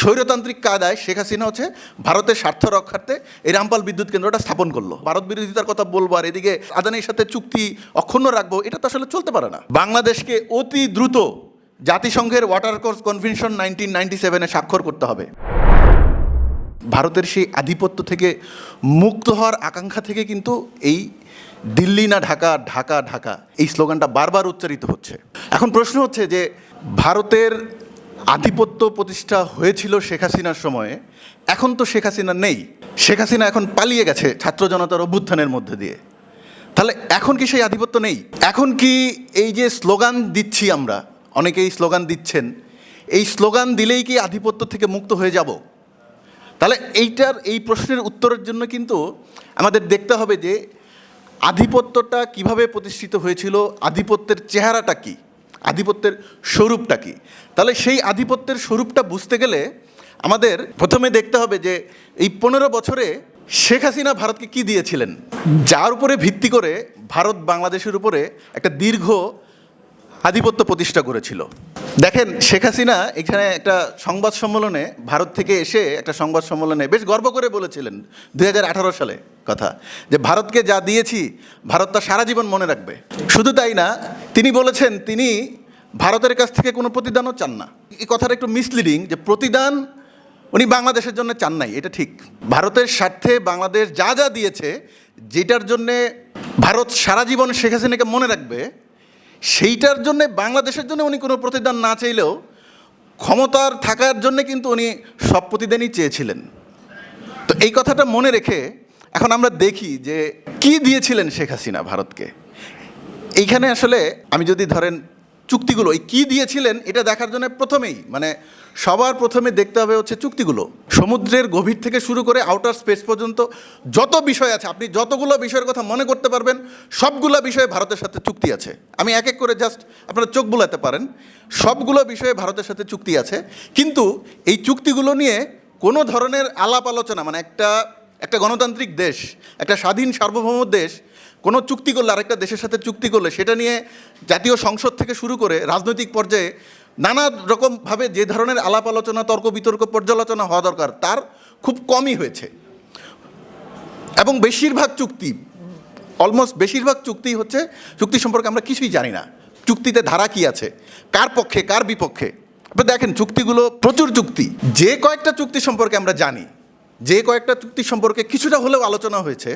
স্বৈরতান্ত্রিক কায়দায় শেখ হাসিনা হচ্ছে ভারতের স্বার্থ রক্ষার্থে এই রামপাল বিদ্যুৎ কেন্দ্রটা স্থাপন করল। ভারত বিরোধিতার কথা বলব আর এদিকে আদানির সাথে চুক্তি অক্ষুণ্ণ রাখব, এটা তো আসলে চলতে পারে না। বাংলাদেশকে অতি দ্রুত জাতিসংঘের water course convention nineteen ninety সেভেনে স্বাক্ষর করতে হবে। ভারতের সেই আধিপত্য থেকে মুক্ত হওয়ার আকাঙ্ক্ষা থেকে কিন্তু এই দিল্লি না ঢাকা ঢাকা ঢাকা এই স্লোগানটা বারবার উচ্চারিত হচ্ছে। এখন প্রশ্ন হচ্ছে যে ভারতের আধিপত্য প্রতিষ্ঠা হয়েছিল শেখ হাসিনার সময়ে, এখন তো শেখ হাসিনা নেই। শেখ হাসিনা এখন পালিয়ে গেছে ছাত্র জনতার অভ্যুত্থানের মধ্যে দিয়ে। তাহলে এখন কি সেই আধিপত্য নেই? এখন কি এই যে স্লোগান দিচ্ছি আমরা, অনেকেই স্লোগান দিচ্ছেন, এই স্লোগান দিলেই কি আধিপত্য থেকে মুক্ত হয়ে যাব? তাহলে এইটার, এই প্রশ্নের উত্তরের জন্য কিন্তু আমাদের দেখতে হবে যে আধিপত্যটা কীভাবে প্রতিষ্ঠিত হয়েছিল, আধিপত্যের চেহারাটা কি? আধিপত্যের স্বরূপটা কী? তাহলে সেই আধিপত্যের স্বরূপটা বুঝতে গেলে আমাদের প্রথমে দেখতে হবে যে এই পনেরো বছরে শেখ হাসিনা ভারতকে কি দিয়েছিলেন? যার উপরে ভিত্তি করে ভারত বাংলাদেশের উপরে একটা দীর্ঘ আধিপত্য প্রতিষ্ঠা করেছিল। দেখেন, শেখ হাসিনা এখানে একটা সংবাদ সম্মেলনে ভারত থেকে এসে একটা সংবাদ সম্মেলনে বেশ গর্ব করে বলেছিলেন দু হাজার আঠারো সালে কথা, যে ভারতকে যা দিয়েছি, ভারত তা সারা জীবন মনে রাখবে। শুধু তাই না, তিনি বলেছেন, তিনি ভারতের কাছ থেকে কোনো প্রতিদানও চান না। এই কথাটা একটু মিসলিডিং যে প্রতিদান উনি বাংলাদেশের জন্য চান নাই, এটা ঠিক। ভারতের স্বার্থে বাংলাদেশ যা যা দিয়েছে, যেটার জন্যে ভারত সারা জীবন শেখ হাসিনাকে মনে রাখবে সেইটার জন্যে, বাংলাদেশের জন্য উনি কোনো প্রতিদান না চাইলেও ক্ষমতার থাকার জন্য কিন্তু উনি সব প্রতিদানই চেয়েছিলেন। তো এই কথাটা মনে রেখে এখন আমরা দেখি যে কি দিয়েছিলেন শেখ হাসিনা ভারতকে। এইখানে আসলে আমি যদি ধরেন চুক্তিগুলো কী দিয়েছিলেন এটা দেখার জন্য প্রথমেই মানে সবার প্রথমে দেখতে হবে হচ্ছে চুক্তিগুলো। সমুদ্রের গভীর থেকে শুরু করে আউটার স্পেস পর্যন্ত যত বিষয় আছে, আপনি যতগুলো বিষয়ের কথা মনে করতে পারবেন, সবগুলো বিষয়ে ভারতের সাথে চুক্তি আছে। আমি এক এক করে জাস্ট আপনারা চোখ বুলাতে পারেন, সবগুলো বিষয়ে ভারতের সাথে চুক্তি আছে। কিন্তু এই চুক্তিগুলো নিয়ে কোনো ধরনের আলাপ আলোচনা মানে একটা একটা গণতান্ত্রিক দেশ, একটা স্বাধীন সার্বভৌম দেশ, কোনো চুক্তি করলে আরেকটা দেশের সাথে চুক্তি করলে সেটা নিয়ে জাতীয় সংসদ থেকে শুরু করে রাজনৈতিক পর্যায়ে নানা রকমভাবে যে ধরনের আলাপ আলোচনা, তর্ক বিতর্ক, পর্যালোচনা হওয়া দরকার, তার খুব কমই হয়েছে। এবং বেশিরভাগ চুক্তি, অলমোস্ট বেশিরভাগ চুক্তি হচ্ছে, চুক্তি সম্পর্কে আমরা কিছুই জানি না, চুক্তিতে ধারা কি আছে, কার পক্ষে, কার বিপক্ষে। দেখেন, চুক্তিগুলো প্রচুর চুক্তি, যে কয়েকটা চুক্তি সম্পর্কে আমরা জানি যে কয়েকটা চুক্তি সম্পর্কে কিছুটা হলেও আলোচনা হয়েছে,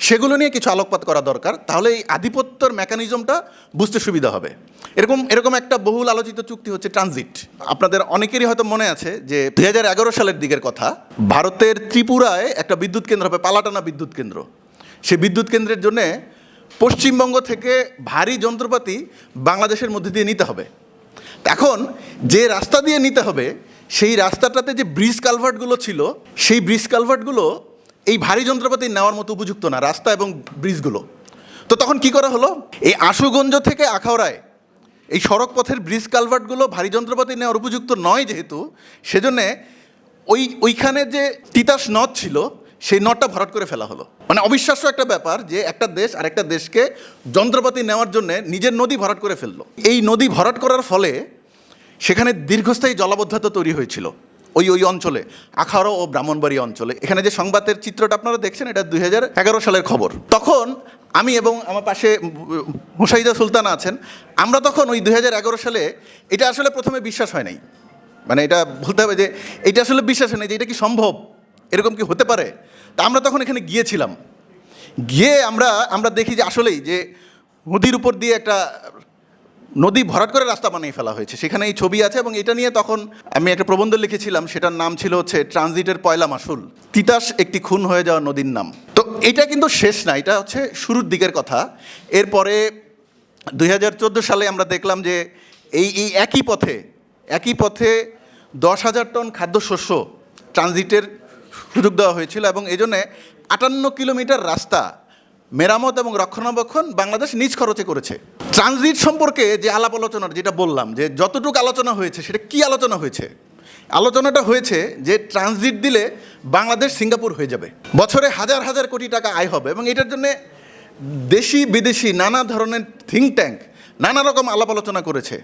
সেগুলো নিয়ে কিছু আলোকপাত করা দরকার, তাহলে এই আধিপত্যর মেকানিজমটা বুঝতে সুবিধা হবে। এরকম এরকম একটা বহুল আলোচিত চুক্তি হচ্ছে ট্রানজিট। আপনাদের অনেকেরই হয়তো মনে আছে যে দু এগারো সালের দিকের কথা, ভারতের ত্রিপুরায় একটা বিদ্যুৎ কেন্দ্র হবে, পালাটানা বিদ্যুৎ কেন্দ্র। সেই বিদ্যুৎ কেন্দ্রের জন্যে পশ্চিমবঙ্গ থেকে ভারী যন্ত্রপাতি বাংলাদেশের মধ্যে দিয়ে নিতে হবে। এখন যে রাস্তা দিয়ে নিতে হবে সেই রাস্তাটাতে যে ব্রিজ কালভার্টগুলো ছিল, সেই ব্রিজ কালভার্টগুলো এই ভারী যন্ত্রপাতি নেওয়ার মতো উপযুক্ত না, রাস্তা এবং ব্রিজগুলো। তো তখন কি করা হলো? এই আশুগঞ্জ থেকে আখাউড়ায় এই সড়ক পথের ব্রিজ কালভার্টগুলো ভারী যন্ত্রপাতি নেওয়ার উপযুক্ত নয় যেহেতু, সেজন্যে ওই, ওইখানে যে তিতাস নদ ছিল, সেই নদটা ভরাট করে ফেলা হলো। মানে অবিশ্বাস্য একটা ব্যাপার যে একটা দেশ আরেকটা দেশকে যন্ত্রপাতি নেওয়ার জন্য নিজের নদী ভরাট করে ফেলল। এই নদী ভরাট করার ফলে সেখানে দীর্ঘস্থায়ী জলাবদ্ধতা তৈরি হয়েছিল ওই ওই অঞ্চলে আখাউড়া ও ব্রাহ্মণবাড়ি অঞ্চলে। এখানে যে সংবাদের চিত্রটা আপনারা দেখছেন, এটা দুই হাজার এগারো সালের খবর। তখন আমি এবং আমার পাশে মুশাহিদা সুলতান আছেন, আমরা তখন ওই দু হাজার এগারো সালে এটা আসলে প্রথমে বিশ্বাস হয় নাই। মানে এটা বলতে হবে যে, এটা আসলে বিশ্বাস হয় নাই যে এটা কি সম্ভব? এরকম কি হতে পারে? তা আমরা তখন এখানে গিয়েছিলাম। গিয়ে আমরা আমরা দেখি যে আসলেই যে নদীর উপর দিয়ে একটা নদী ভরাট করে রাস্তা বানিয়ে ফেলা হয়েছে। সেখানে এই ছবি আছে এবং এটা নিয়ে তখন আমি একটা প্রবন্ধ লিখেছিলাম, সেটার নাম ছিল হচ্ছে ট্রানজিটের পয়লা মাসুল। তিতাস একটি খুন হয়ে যাওয়া নদীর নাম। তো এটা কিন্তু শেষ না, এটা হচ্ছে শুরুর দিকের কথা। এরপরে দুই হাজার চোদ্দ সালে আমরা দেখলাম যে এই এই একই পথে একই পথে দশ হাজার টন খাদ্যশস্য ট্রানজিটের সুযোগ দেওয়া হয়েছিল এবং এই জন্যে আটান্ন কিলোমিটার রাস্তা মেরামত এবং রক্ষণাবেক্ষণ বাংলাদেশ নিজ খরচে করেছে। ট্রানজিট সম্পর্কে যে আলাপ আলোচনা যেটা বললাম, যে যতটুকু আলোচনা হয়েছে, সেটা কি আলোচনা হয়েছে? আলোচনাটা হয়েছে যে ট্রানজিট দিলে বাংলাদেশ সিঙ্গাপুর হয়ে যাবে। বছরে হাজার হাজার কোটি টাকা আয় হবে এবং এটার জন্যে দেশি বিদেশি নানা ধরনের থিঙ্ক ট্যাঙ্ক নানা রকম আলাপ আলোচনা করেছে।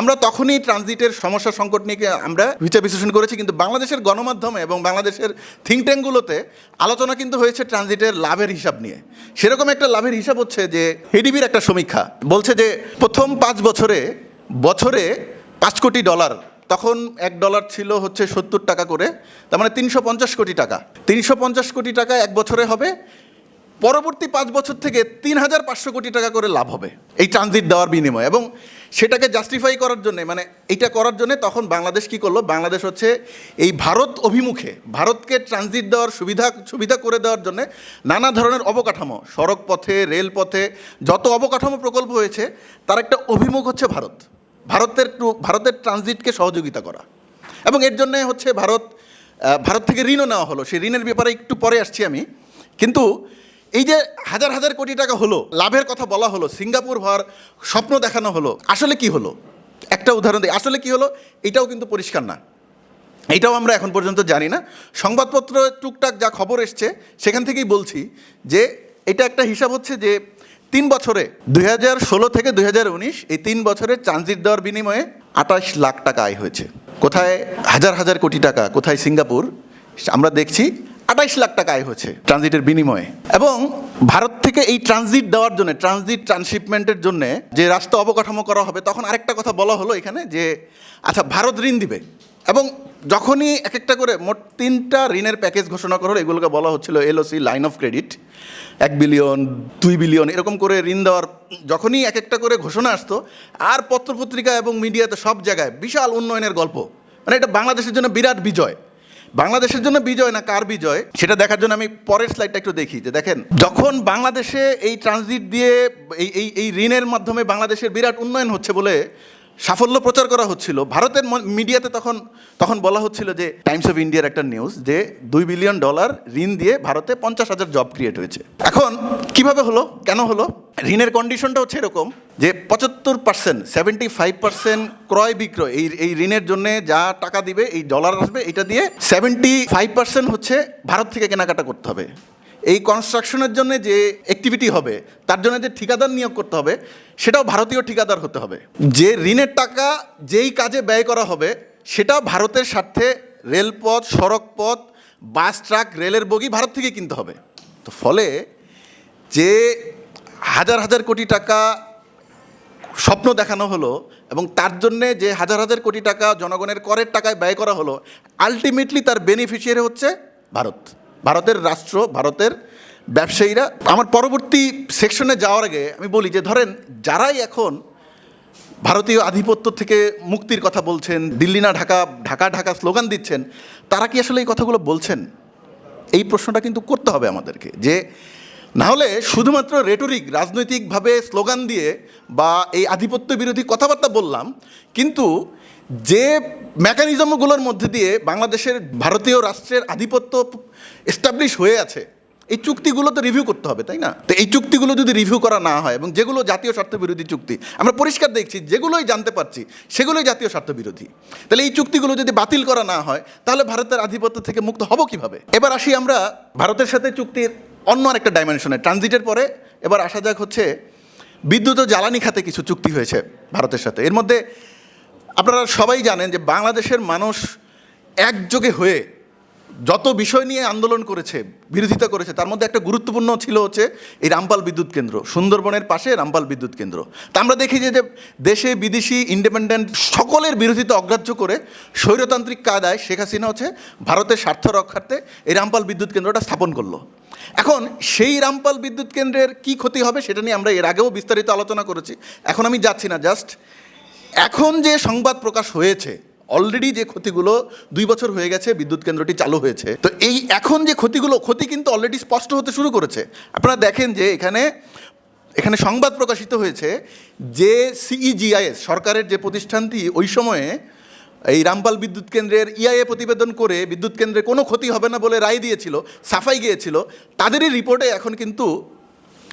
আমরা তখনই ট্রানজিটের সমস্যা সংকট নিয়ে আমরা বিচার বিশ্লেষণ করেছি, কিন্তু বাংলাদেশের গণমাধ্যমে এবং বাংলাদেশের থিঙ্ক ট্যাঙ্কগুলোতে আলোচনা কিন্তু হয়েছে ট্রানজিটের লাভের হিসাব নিয়ে। সেরকম একটা লাভের হিসাব হচ্ছে যে হেডিবির একটা সমীক্ষা বলছে যে প্রথম পাঁচ বছরে বছরে পাঁচ কোটি ডলার, তখন এক ডলার ছিল হচ্ছে সত্তর টাকা করে, তার মানে তিনশো পঞ্চাশ কোটি টাকা। তিনশো পঞ্চাশ কোটি টাকা এক বছরে হবে, পরবর্তী পাঁচ বছর থেকে তিন হাজার পাঁচশো কোটি টাকা করে লাভ হবে, এই ট্রানজিট দেওয়ার বিনিময়ে। এবং সেটাকে জাস্টিফাই করার জন্য মানে এটা করার জন্য তখন বাংলাদেশ কি করল? বাংলাদেশ হচ্ছে এই ভারত অভিমুখে, ভারতকে ট্রানজিট দেওয়ার সুবিধা সুবিধা করে দেওয়ার জন্য নানা ধরনের অবকাঠামো সড়ক পথে রেলপথে, যত অবকাঠামো প্রকল্প হয়েছে, তার একটা অভিমুখ হচ্ছে ভারত। ভারতের ভারতের ট্রানজিটকে সহযোগিতা করা। এবং এর জন্যে হচ্ছে ভারত ভারত থেকে ঋণও নেওয়া হলো। সেই ঋণের ব্যাপারে একটু পরে আসছি আমি। কিন্তু এই যে হাজার হাজার কোটি টাকা হলো, লাভের কথা বলা হলো, সিঙ্গাপুর হওয়ার স্বপ্ন দেখানো হলো, আসলে কি হলো? একটা উদাহরণ দিই, আসলে কি হলো? এটাও কিন্তু পরিষ্কার না। এটাও আমরা এখন পর্যন্ত জানি না। সংবাদপত্র, টুকটাক যা খবর এসছে, সেখান থেকেই বলছি যে এটা একটা হিসাব হচ্ছে যে তিন বছরে, দুই হাজার ষোলো থেকে দুই হাজার উনিশ, এই তিন বছরে ট্রানজিট দেওয়ার বিনিময়ে আঠাশ লাখ টাকা আয় হয়েছে। কোথায় হাজার হাজার কোটি টাকা, কোথায় সিঙ্গাপুর? আমরা দেখছি আঠাইশ লাখ টাকা আয় হয়েছে ট্রানজিটের বিনিময়ে। এবং ভারত থেকে এই ট্রানজিট দেওয়ার জন্য ট্রানজিট ট্রান্সশিপমেন্টের জন্য যে রাস্তা অবকাঠামো করা হবে তখন আরেকটা কথা বলা হলো এখানে যে আচ্ছা ভারত ঋণ দিবে। এবং যখনই এক একটা করে মোট তিনটা ঋণের প্যাকেজ ঘোষণা করা হলো এগুলোকে বলা হচ্ছিল এলওসি লাইন অফ ক্রেডিট এক বিলিয়ন দুই বিলিয়ন এরকম করে ঋণ দেওয়ার যখনই এক একটা করে ঘোষণা আসতো আর পত্রপত্রিকা এবং মিডিয়াতে সব জায়গায় বিশাল উন্নয়নের গল্প। মানে এটা বাংলাদেশের জন্য বিরাট বিজয়। বাংলাদেশের জন্য বিজয় না কার বিজয়? সেটা দেখার জন্য আমি পরের স্লাইডটা একটু দেখি, যে দেখেন, যখন বাংলাদেশে এই ট্রানজিট দিয়ে এই এই ঋণের মাধ্যমে বাংলাদেশের বিরাট উন্নয়ন হচ্ছে বলে সাফল্য প্রচার করা হচ্ছিল। ভারতের মিডিয়াতে তখন তখন বলা হচ্ছিল যে, টাইমস অফ ইন্ডিয়ার একটা নিউজ যে, দুই বিলিয়ন ডলার ঋণ দিয়ে ভারতে পঞ্চাশ হাজার জব ক্রিয়েট হয়েছে। এখন কীভাবে হলো? কেন হলো? ঋণের কন্ডিশনটা হচ্ছে এরকম যে, পঁচাত্তর পার্সেন্ট সেভেন্টি ফাইভ পার্সেন্ট ক্রয় বিক্রয়, এই এই ঋণের জন্য যা টাকা দিবে, এই ডলার আসবে, এটা দিয়ে সেভেন্টি ফাইভ পার্সেন্ট হচ্ছে ভারত থেকে কেনাকাটা করতে হবে। এই কনস্ট্রাকশনের জন্য যে অ্যাক্টিভিটি হবে, তার জন্য যে ঠিকাদার নিয়োগ করতে হবে, সেটাও ভারতীয় ঠিকাদার হতে হবে। যে ঋণের টাকা যেই কাজে ব্যয় করা হবে, সেটাও ভারতের স্বার্থে রেলপথ, সড়কপথ, বাস, ট্রাক, রেলের বগি ভারত থেকে কিনতে হবে। তো ফলে যে হাজার হাজার কোটি টাকা স্বপ্ন দেখানো হলো এবং তার জন্যে যে হাজার হাজার কোটি টাকা জনগণের করের টাকায় ব্যয় করা হলো আলটিমেটলি তার বেনিফিশিয়ারি হচ্ছে ভারত। ভারতের রাষ্ট্র, ভারতের ব্যবসায়ীরা। আমার পরবর্তী সেকশনে যাওয়ার আগে আমি বলি যে, ধরেন, যারাই এখন ভারতীয় আধিপত্য থেকে মুক্তির কথা বলছেন, দিল্লি না, ঢাকা ঢাকা ঢাকা স্লোগান দিচ্ছেন, তারা কি আসলে এই কথাগুলো বলছেন? এই প্রশ্নটা কিন্তু করতে হবে আমাদেরকে, যে না হলে শুধুমাত্র রেটরিক রাজনৈতিকভাবে স্লোগান দিয়ে বা এই আধিপত্য বিরোধী কথাবার্তা বললাম, কিন্তু যে মেকানিজমগুলোর মধ্যে দিয়ে বাংলাদেশের ভারতীয় রাষ্ট্রের আধিপত্য এস্টাবলিশ হয়ে আছে, এই চুক্তিগুলো তো রিভিউ করতে হবে, তাই না? তো এই চুক্তিগুলো যদি রিভিউ করা না হয় এবং যেগুলো জাতীয় স্বার্থ বিরোধী চুক্তি, আমরা পরিষ্কার দেখছি যেগুলোই জানতে পারছি সেগুলোই জাতীয় স্বার্থ বিরোধী। তাহলে এই চুক্তিগুলো যদি বাতিল করা না হয়, তাহলে ভারতের আধিপত্য থেকে মুক্ত হব কীভাবে? এবার আসি আমরা ভারতের সাথে চুক্তির অন্য আরেকটা ডাইমেনশনে ট্রানজিটের পরে। এবার আসা যাক হচ্ছে বিদ্যুৎ ও জ্বালানি খাতে কিছু চুক্তি হয়েছে ভারতের সাথে। এর মধ্যে আপনারা সবাই জানেন যে বাংলাদেশের মানুষ একযোগে হয়ে যত বিষয় নিয়ে আন্দোলন করেছে, বিরোধিতা করেছে, তার মধ্যে একটা গুরুত্বপূর্ণ ছিল হচ্ছে এই রামপাল বিদ্যুৎ কেন্দ্র, সুন্দরবনের পাশে রামপাল বিদ্যুৎ কেন্দ্র। তা আমরা দেখি যে দেশে বিদেশি ইন্ডিপেন্ডেন্ট সকলের বিরোধিতা অগ্রাহ্য করে স্বৈরতান্ত্রিক কায়দায় শেখ হাসিনা হচ্ছে ভারতের স্বার্থ রক্ষার্থে এই রামপাল বিদ্যুৎ কেন্দ্রটা স্থাপন করল। এখন সেই রামপাল বিদ্যুৎ কেন্দ্রের কি ক্ষতি হবে সেটা নিয়ে আমরা এর আগেও বিস্তারিত আলোচনা করেছি। এখন আমি যাচ্ছি না, জাস্ট এখন যে সংবাদ প্রকাশ হয়েছে অলরেডি যে ক্ষতিগুলো দুই বছর হয়ে গেছে, বিদ্যুৎ কেন্দ্রটি চালু হয়েছে, তো এই এখন যে ক্ষতিগুলো, ক্ষতি কিন্তু অলরেডি স্পষ্ট হতে শুরু করেছে। আপনারা দেখেন যে এখানে এখানে সংবাদ প্রকাশিত হয়েছে যে সিইজিআইএস সরকারের যে প্রতিষ্ঠানটি, ওই সময়ে এই রামপাল বিদ্যুৎ কেন্দ্রের ইআইএ প্রতিবেদন করে বিদ্যুৎ কেন্দ্রে কোনো ক্ষতি হবে না বলে রায় দিয়েছিল, সাফাই গিয়েছিল, তাদেরই রিপোর্টে এখন কিন্তু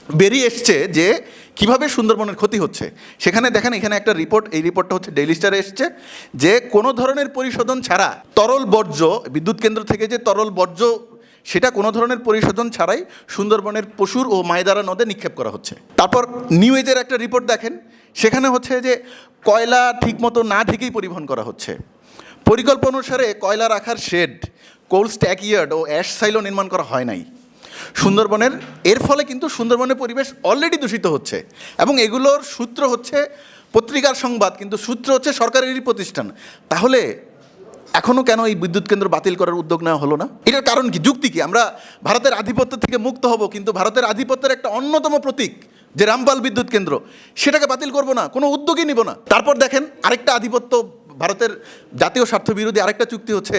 বেরিয়ে এসছে যে কীভাবে সুন্দরবনের ক্ষতি হচ্ছে। সেখানে দেখেন, এখানে একটা রিপোর্ট এই রিপোর্টটা হচ্ছে ডেইলি স্টারে এসছে যে কোনো ধরনের পরিশোধন ছাড়া তরল বর্জ্য, বিদ্যুৎ কেন্দ্র থেকে যে তরল বর্জ্য, সেটা কোনো ধরনের পরিশোধন ছাড়াই সুন্দরবনের পশুর ও মায়দারা নদে নিক্ষেপ করা হচ্ছে। তারপর নিউ এজের একটা রিপোর্ট দেখেন, সেখানে হচ্ছে যে কয়লা ঠিকমতো না ঢেকেই পরিবহন করা হচ্ছে। পরিকল্পনা অনুসারে কয়লা রাখার শেড কোল্ড স্ট্যাক ইয়ার্ড ও অ্যাশ সাইলো নির্মাণ করা হয় নাই। সুন্দরবনের, এর ফলে কিন্তু সুন্দরবনের পরিবেশ অলরেডি দূষিত হচ্ছে। এবং এগুলোর সূত্র হচ্ছে, পত্রিকার সংবাদ, কিন্তু সূত্র হচ্ছে সরকারেরই প্রতিষ্ঠান। তাহলে এখনও কেন এই বিদ্যুৎ কেন্দ্র বাতিল করার উদ্যোগ নেওয়া হলো না? এটার কারণ কি? যুক্তি কি? আমরা ভারতের আধিপত্য থেকে মুক্ত হব, কিন্তু ভারতের আধিপত্যের একটা অন্যতম প্রতীক, যে রামপাল বিদ্যুৎ কেন্দ্র, সেটাকে বাতিল করব না, কোনো উদ্যোগই নিব না। তারপর দেখেন, আরেকটা আধিপত্য ভারতের জাতীয় স্বার্থ বিরোধী আরেকটা চুক্তি হচ্ছে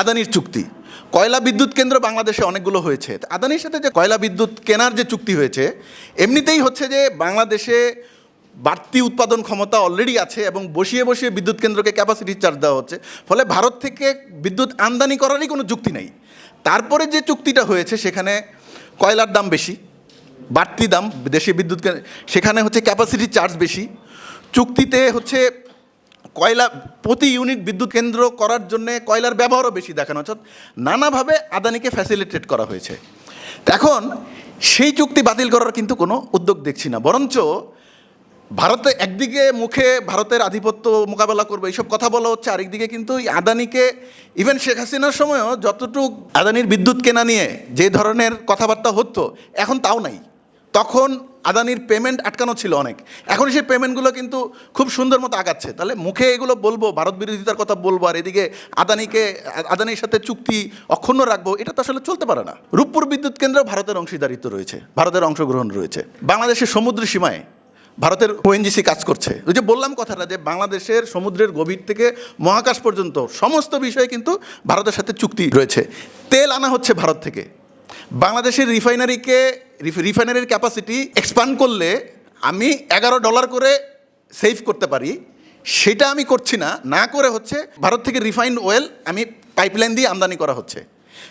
আদানির চুক্তি। কয়লা বিদ্যুৎ কেন্দ্র বাংলাদেশে অনেকগুলো হয়েছে। আদানির সাথে যে কয়লা বিদ্যুৎ কেনার যে চুক্তি হয়েছে, এমনিতেই হচ্ছে যে বাংলাদেশে বাড়তি উৎপাদন ক্ষমতা অলরেডি আছে এবং বসিয়ে বসিয়ে বিদ্যুৎ কেন্দ্রকে ক্যাপাসিটি চার্জ দেওয়া হচ্ছে। ফলে ভারত থেকে বিদ্যুৎ আমদানি করারই কোনো যুক্তি নাই। তারপরে যে চুক্তিটা হয়েছে, সেখানে কয়লার দাম বেশি, বাড়তি দাম, দেশে বিদ্যুৎ সেখানে হচ্ছে ক্যাপাসিটি চার্জ বেশি। চুক্তিতে হচ্ছে কয়লা প্রতি ইউনিট বিদ্যুৎ কেন্দ্র করার জন্য কয়লার ব্যবহারও বেশি দেখানো। হচ্ছে নানাভাবে আদানিকে ফ্যাসিলিটেট করা হয়েছে। এখন সেই চুক্তি বাতিল করার কিন্তু কোনো উদ্যোগ দেখছি না। বরঞ্চ ভারতে একদিকে মুখে ভারতের আধিপত্য মোকাবেলা করবে, এইসব কথা বলা হচ্ছে। আরেকদিকে কিন্তু এই আদানিকে ইভেন শেখ হাসিনার সময়ও যতটুক আদানির বিদ্যুৎ কেনা নিয়ে যে ধরনের কথাবার্তা হতো, এখন তাও নাই। তখন আদানির পেমেন্ট আটকানো ছিল অনেক। এখন সেই পেমেন্টগুলো কিন্তু খুব সুন্দর মতো আগাচ্ছে। তাহলে মুখে এগুলো বলব, ভারত বিরোধিতার কথা বলব, আর এদিকে আদানিকে, আদানির সাথে চুক্তি অক্ষুণ্ণ রাখব, এটা তো আসলে চলতে পারে না। রূপপুর বিদ্যুৎ কেন্দ্র ভারতের অংশীদারিত্ব রয়েছে, ভারতের অংশগ্রহণ রয়েছে। বাংলাদেশের সমুদ্র সীমায় ভারতের ওএনজিসি কাজ করছে। ওই যে বললাম কথাটা যে বাংলাদেশের সমুদ্রের গভীর থেকে মহাকাশ পর্যন্ত সমস্ত বিষয়ে কিন্তু ভারতের সাথে চুক্তি রয়েছে। তেল আনা হচ্ছে ভারত থেকে। বাংলাদেশের রিফাইনারিকে রিফাইনারির ক্যাপাসিটি এক্সপান্ড করলে আমি এগারো ডলার করে সেভ করতে পারি। সেটা আমি করছি না। না করে হচ্ছে ভারত থেকে রিফাইন্ড অয়েল আমি পাইপলাইন দিয়ে আমদানি করা হচ্ছে।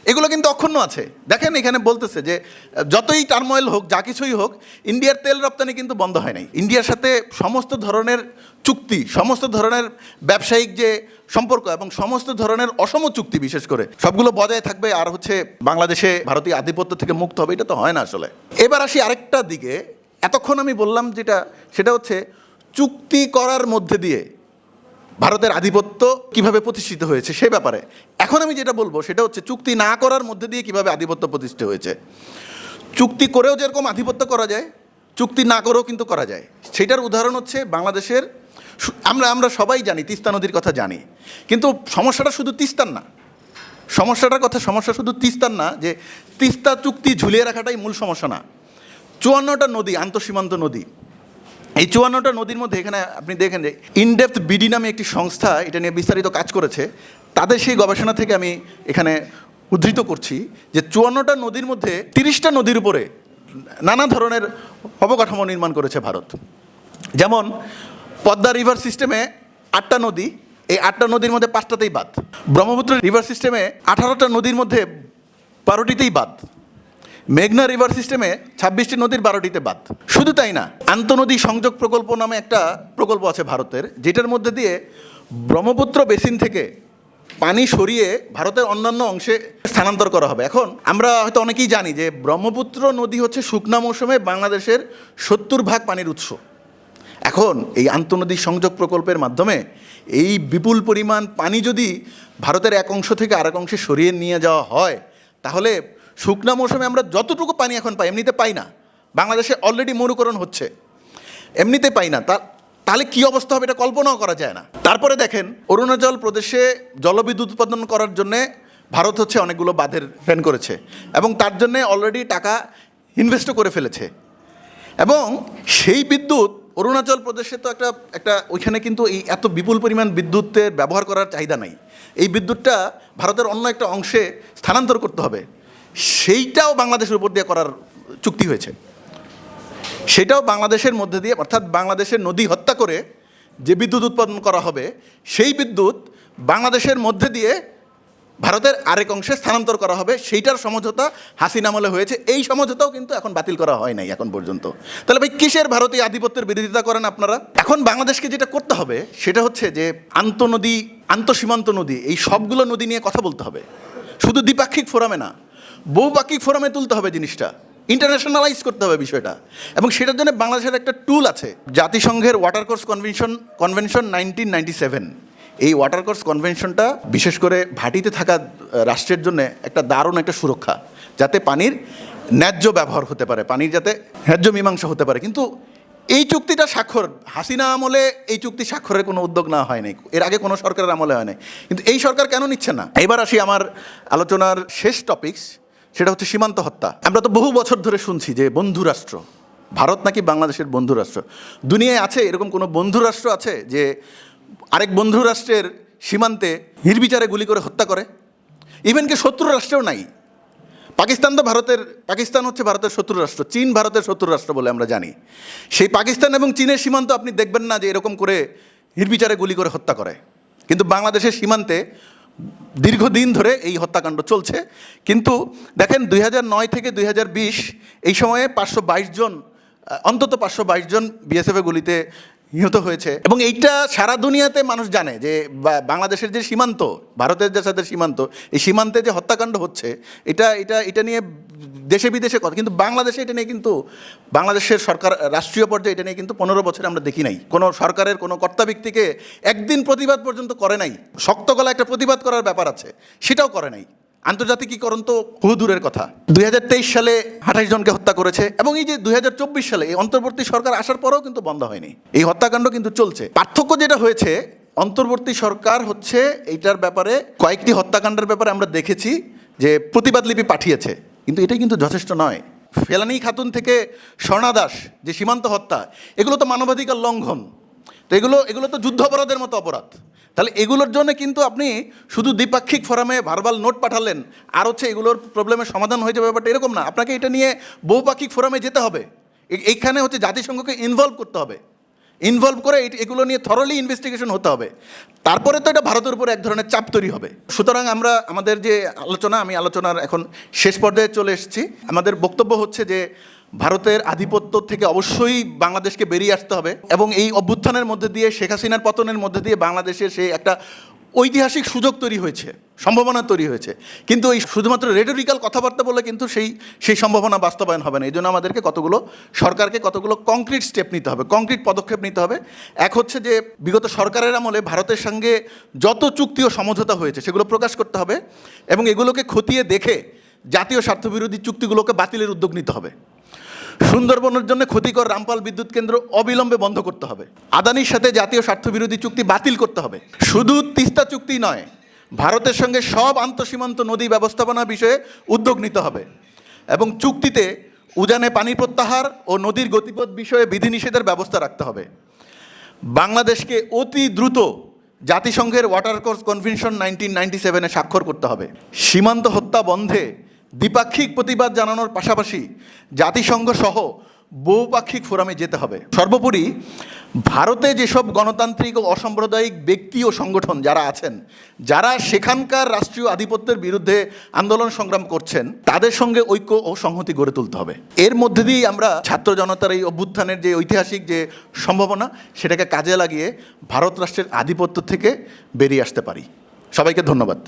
এগুলো কিন্তু অক্ষুণ্ণ আছে। দেখেন এখানে বলতেছে যে, যতই টার্মোয়েল হোক, যা কিছুই হোক, ইন্ডিয়ার তেল রপ্তানি কিন্তু বন্ধ হয় নাই। ইন্ডিয়ার সাথে সমস্ত ধরনের চুক্তি, সমস্ত ধরনের ব্যবসায়িক যে সম্পর্ক এবং সমস্ত ধরনের অসম চুক্তি বিশেষ করে, সবগুলো বজায় থাকবে আর হচ্ছে বাংলাদেশে ভারতীয় আধিপত্য থেকে মুক্ত হবে, এটা তো হয় না আসলে। এবার আসি আরেকটা দিকে। এতক্ষণ আমি বললাম যেটা, সেটা হচ্ছে চুক্তি করার মধ্যে দিয়ে ভারতের আধিপত্য কীভাবে প্রতিষ্ঠিত হয়েছে সে ব্যাপারে। এখন আমি যেটা বলব সেটা হচ্ছে চুক্তি না করার মধ্যে দিয়ে কীভাবে আধিপত্য প্রতিষ্ঠিত হয়েছে। চুক্তি করেও যেরকম আধিপত্য করা যায়, চুক্তি না করেও কিন্তু করা যায়। সেটার উদাহরণ হচ্ছে বাংলাদেশের আমরা আমরা সবাই জানি, তিস্তা নদীর কথা জানি। কিন্তু সমস্যাটা শুধু তিস্তার না। সমস্যাটার কথা, সমস্যা শুধু তিস্তার না, যে তিস্তা চুক্তি ঝুলিয়ে রাখাটাই মূল সমস্যা না। চুয়ান্নটা নদী, আন্তঃসীমান্ত নদী এই চুয়ান্নটা নদীর মধ্যে এখানে আপনি দেখেন যে ইনডেপথ বিডি নামে একটি সংস্থা এটা নিয়ে বিস্তারিত কাজ করেছে। তাদের সেই গবেষণা থেকে আমি এখানে উদ্ধৃত করছি যে চুয়ান্নটা নদীর মধ্যে তিরিশটা নদীর উপরে নানা ধরনের অবকাঠামো নির্মাণ করেছে ভারত। যেমন পদ্মা রিভার সিস্টেমে আটটা নদী, এই আটটা নদীর মধ্যে পাঁচটাতেই বাদ ব্রহ্মপুত্র রিভার সিস্টেমে আঠারোটা নদীর মধ্যে বারোটিতেই বাদ মেঘনা রিভার সিস্টেমে ছাব্বিশটি নদীর বারোটিতে বাদ। শুধু তাই না, আন্তনদী সংযোগ প্রকল্প নামে একটা প্রকল্প আছে ভারতের, যেটার মধ্যে দিয়ে ব্রহ্মপুত্র বেসিন থেকে পানি সরিয়ে ভারতের অন্যান্য অংশে স্থানান্তর করা হবে। এখন আমরা হয়তো অনেকেই জানি যে ব্রহ্মপুত্র নদী হচ্ছে শুকনা মৌসুমে বাংলাদেশের সত্তর ভাগ পানির উৎস। এখন এই আন্তনদী সংযোগ প্রকল্পের মাধ্যমে এই বিপুল পরিমাণ পানি যদি ভারতের এক অংশ থেকে আরেক অংশে সরিয়ে নিয়ে যাওয়া হয়, তাহলে শুকনা মৌসুমে আমরা যতটুকু পানি এখন পাই, এমনিতে পাই না। বাংলাদেশে অলরেডি মরুকরণ হচ্ছে। এমনিতে পাই না। তা তাহলে কী অবস্থা হবে এটা কল্পনাও করা যায় না। তারপরে দেখেন, অরুণাচল প্রদেশে জলবিদ্যুৎ উৎপাদন করার জন্যে ভারত হচ্ছে অনেকগুলো বাঁধের প্ল্যান করেছে এবং তার জন্যে অলরেডি টাকা ইনভেস্টও করে ফেলেছে। এবং সেই বিদ্যুৎ অরুণাচল প্রদেশে তো একটা একটা ওইখানে কিন্তু এই এত বিপুল পরিমাণ বিদ্যুতের ব্যবহার করার চাহিদা নাই। এই বিদ্যুৎটা ভারতের অন্য একটা অংশে স্থানান্তর করতে হবে। সেইটাও বাংলাদেশের উপর দিয়ে করার চুক্তি হয়েছে। সেটাও বাংলাদেশের মধ্যে দিয়ে, অর্থাৎ বাংলাদেশের নদী হত্যা করে যে বিদ্যুৎ উৎপাদন করা হবে, সেই বিদ্যুৎ বাংলাদেশের মধ্যে দিয়ে ভারতের আরেক অংশে স্থানান্তর করা হবে, সেইটার সমঝোতা হাসিনা আমলে হয়েছে। এই সমঝোতাও কিন্তু এখন বাতিল করা হয় নাই এখন পর্যন্ত। তাহলে ভাই, কিসের ভারতীয় আধিপত্যের বিরোধিতা করেন আপনারা? এখন বাংলাদেশকে যেটা করতে হবে, সেটা হচ্ছে যে আন্তনদী, আন্তঃসীমান্ত নদী, এই সবগুলো নদী নিয়ে কথা বলতে হবে। শুধু দ্বিপাক্ষিক ফোরামে না বহুপাক্ষিক ফোরামে তুলতে হবে জিনিসটা ইন্টারন্যাশনালাইজ করতে হবে বিষয়টা। এবং সেটার জন্য বাংলাদেশের একটা টুল আছে, জাতিসংঘের water course convention convention nineteen ninety seven এই ওয়াটার কোর্স কনভেনশনটা বিশেষ করে ভাটিতে থাকা রাষ্ট্রের জন্য একটা দারুণ একটা সুরক্ষা, যাতে পানির ন্যায্য ব্যবহার হতে পারে, পানির যাতে ন্যায্য মীমাংসা হতে পারে। কিন্তু এই চুক্তিটা স্বাক্ষর, হাসিনা আমলে এই চুক্তি স্বাক্ষরের কোনো উদ্যোগ না হয়নি, এর আগে কোনো সরকারের আমলে হয়নি। কিন্তু এই সরকার কেন নিচ্ছে না? এবার আসি আমার আলোচনার শেষ টপিকস সেটা হচ্ছে সীমান্ত হত্যা। আমরা তো বহু বছর ধরে শুনছি যে বন্ধুরাষ্ট্র ভারত নাকি বাংলাদেশের বন্ধুরাষ্ট্র দুনিয়ায় আছে এরকম কোনো বন্ধু রাষ্ট্র আছে যে আরেক বন্ধু রাষ্ট্রের সীমান্তে নির্বিচারে গুলি করে হত্যা করে? ইভেন কি শত্রু রাষ্ট্রেও নাই। পাকিস্তান তো ভারতের, পাকিস্তান হচ্ছে ভারতের শত্রু রাষ্ট্র, চীন ভারতের শত্রু রাষ্ট্র বলে আমরা জানি। সেই পাকিস্তান এবং চীনের সীমান্ত আপনি দেখবেন না যে এরকম করে নির্বিচারে গুলি করে হত্যা করে। কিন্তু বাংলাদেশের সীমান্তে দীর্ঘদিন ধরে এই হত্যাকাণ্ড চলছে। কিন্তু দেখেন দুই নয় থেকে দুই হাজার বিশ এই সময়ে পাঁচশো বাইশ জন অন্তত পাঁচশো বাইশ জন বিএসএফ গুলিতে নিহত হয়েছে। এবং এইটা সারা দুনিয়াতে মানুষ জানে যে বাংলাদেশের যে সীমান্ত, ভারতের যে সাথে সীমান্ত, এই সীমান্তে যে হত্যাকাণ্ড হচ্ছে, এটা এটা এটা নিয়ে দেশে বিদেশে কথা। কিন্তু বাংলাদেশে এটা নিয়ে কিন্তু, বাংলাদেশের সরকার, রাষ্ট্রীয় পর্যায়ে এটা নিয়ে কিন্তু পনেরো বছরে আমরা দেখি নাই। কোনো সরকারের, কোনো কর্তা ব্যক্তিকে একদিন প্রতিবাদ পর্যন্ত করে নাই। শক্ত গলা একটা প্রতিবাদ করার ব্যাপার আছে, সেটাও করে নাই। আন্তর্জাতিকীকরণ তো বহু দূরের কথা। দুই হাজার তেইশ সালে আঠাশ জনকে হত্যা করেছে এবং এই যে দুই হাজার চব্বিশ সালে এই অন্তর্বর্তী সরকার আসার পরেও কিন্তু বন্ধ হয়নি। এই হত্যাকাণ্ড কিন্তু চলছে। পার্থক্য যেটা হয়েছে, অন্তর্বর্তী সরকার হচ্ছে এইটার ব্যাপারে কয়েকটি হত্যাকাণ্ডের ব্যাপারে আমরা দেখেছি যে প্রতিবাদ লিপি পাঠিয়েছে। কিন্তু এটাই কিন্তু যথেষ্ট নয়। ফেলানি খাতুন থেকে স্বর্ণা দাস যে সীমান্ত হত্যা, এগুলো তো মানবাধিকার লঙ্ঘন। তো এগুলো এগুলো তো যুদ্ধ অপরাধের মতো অপরাধ। তাহলে এগুলোর জন্য কিন্তু আপনি শুধু দ্বিপাক্ষিক ফোরামে ভার্বাল নোট পাঠালেন, আর হচ্ছে এগুলোর প্রবলেমের সমাধান হয়ে যাবে ব্যাপারটা এরকম না। আপনাকে এটা নিয়ে বহুপাক্ষিক ফোরামে যেতে হবে। এইখানে হচ্ছে জাতিসংঘকে ইনভলভ করতে হবে। ইনভলভ করে এগুলো নিয়ে থরলি ইনভেস্টিগেশন হতে হবে। তারপরে তো এটা ভারতের উপর এক ধরনের চাপ তৈরি হবে। সুতরাং আমরা, আমাদের যে আলোচনা, আমি আলোচনার এখন শেষ পর্যায়ে চলে এসেছি। আমাদের বক্তব্য হচ্ছে যে ভারতের আধিপত্য থেকে অবশ্যই বাংলাদেশকে বেরিয়ে আসতে হবে এবং এই অভ্যুত্থানের মধ্যে দিয়ে, শেখ হাসিনার পতনের মধ্যে দিয়ে বাংলাদেশের সেই একটা ঐতিহাসিক সুযোগ তৈরি হয়েছে, সম্ভাবনা তৈরি হয়েছে। কিন্তু এই শুধুমাত্র রেটোরিক্যাল কথাবার্তা বলে কিন্তু সেই সেই সম্ভাবনা বাস্তবায়ন হবে না। এই জন্য আমাদেরকে কতগুলো সরকারকে কতগুলো কংক্রিট স্টেপ নিতে হবে কংক্রিট পদক্ষেপ নিতে হবে। এক হচ্ছে যে, বিগত সরকারের আমলে ভারতের সঙ্গে যত চুক্তি ও সমঝোতা হয়েছে সেগুলো প্রকাশ করতে হবে এবং এগুলোকে খতিয়ে দেখে জাতীয় স্বার্থবিরোধী চুক্তিগুলোকে বাতিলের উদ্যোগ নিতে হবে। সুন্দরবনের জন্য ক্ষতিকর রামপাল বিদ্যুৎ কেন্দ্র অবিলম্বে বন্ধ করতে হবে। আদানির সাথে জাতীয় স্বার্থবিরোধী চুক্তি বাতিল করতে হবে। শুধু তিস্তা চুক্তি নয়, ভারতের সঙ্গে সব আন্তঃসীমান্ত নদী ব্যবস্থাপনা বিষয়ে উদ্যোগ নিতে হবে এবং চুক্তিতে উজানে পানি প্রত্যাহার ও নদীর গতিপথ বিষয়ে বিধিনিষেধের ব্যবস্থা রাখতে হবে। বাংলাদেশকে অতি দ্রুত জাতিসংঘের water course convention nineteen ninety সেভেনে স্বাক্ষর করতে হবে। সীমান্ত হত্যা বন্ধে দ্বিপাক্ষিক প্রতিবাদ জানানোর পাশাপাশি জাতিসংঘ সহ বহুপাক্ষিক ফোরামে যেতে হবে। সর্বোপরি ভারতে যেসব গণতান্ত্রিক ও অসাম্প্রদায়িক ব্যক্তি ও সংগঠন যারা আছেন, যারা সেখানকার রাষ্ট্রীয় আধিপত্যের বিরুদ্ধে আন্দোলন সংগ্রাম করছেন, তাদের সঙ্গে ঐক্য ও সংহতি গড়ে তুলতে হবে। এর মধ্যে দিয়েই আমরা ছাত্র জনতার এই অভ্যুত্থানের যে ঐতিহাসিক যে সম্ভাবনা, সেটাকে কাজে লাগিয়ে ভারত রাষ্ট্রের আধিপত্য থেকে বেরিয়ে আসতে পারি। সবাইকে ধন্যবাদ।